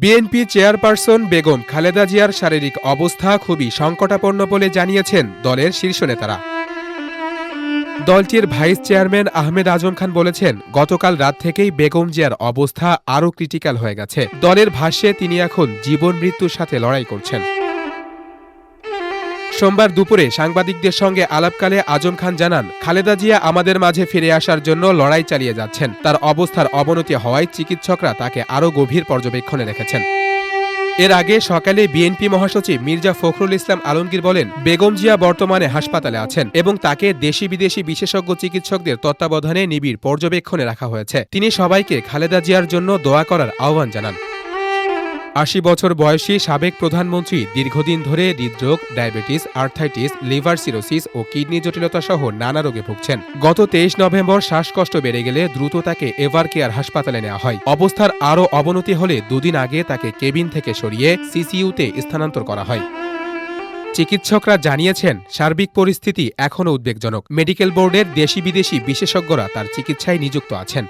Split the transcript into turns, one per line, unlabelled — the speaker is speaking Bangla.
বিএনপি চেয়ারপারসন বেগম খালেদা জিয়ার শারীরিক অবস্থা খুবই সংকটাপন্ন বলে জানিয়েছেন দলের শীর্ষ নেতারা। দলটির ভাইস চেয়ারম্যান আহমেদ আজম খান বলেছেন, গতকাল রাত থেকেই বেগম জিয়ার অবস্থা আরও ক্রিটিক্যাল হয়ে গেছে। দলের ভাষ্যে তিনি এখন জীবন মৃত্যুর সাথে লড়াই করছেন। সোমবার দুপুরে সাংবাদিকদের সঙ্গে আলাপকালে আজম খান জানান, খালেদা জিয়া আমাদের মাঝে ফিরে আসার জন্য লড়াই চালিয়ে যাচ্ছেন। তার অবস্থার অবনতি হওয়ায় চিকিৎসকরা তাকে আরও গভীর পর্যবেক্ষণে রেখেছেন। এর আগে সকালে বিএনপি মহাসচিব মির্জা ফখরুল ইসলাম আলমগীর বলেন, বেগম জিয়া বর্তমানে হাসপাতালে আছেন এবং তাকে দেশি বিদেশি বিশেষজ্ঞ চিকিৎসকদের তত্ত্বাবধানে নিবিড় পর্যবেক্ষণে রাখা হয়েছে। তিনি সবাইকে খালেদা জিয়ার জন্য দোয়া করার আহ্বান জানান। আশি বছর বয়সী সাবেক প্রধানমন্ত্রী দীর্ঘদিন ধরে হৃদরোগ, ডায়াবেটিস, আর্থাইটিস, লিভার সিরোসিস ও কিডনি জটিলতা সহ নানা রোগে ভুগছেন। গত তেইশ নভেম্বর শ্বাসকষ্ট বেড়ে গেলে দ্রুত তাকে এভার কেয়ার হাসপাতালে নেওয়া হয়। অবস্থার আরও অবনতি হলে দুদিন আগে তাকে কেবিন থেকে সরিয়ে সিসিইউতে স্থানান্তর করা হয়। চিকিৎসকরা জানিয়েছেন, সার্বিক পরিস্থিতি এখনও উদ্বেগজনক। মেডিকেল বোর্ডের দেশি বিদেশি বিশেষজ্ঞরা তার চিকিৎসায় নিযুক্ত আছেন।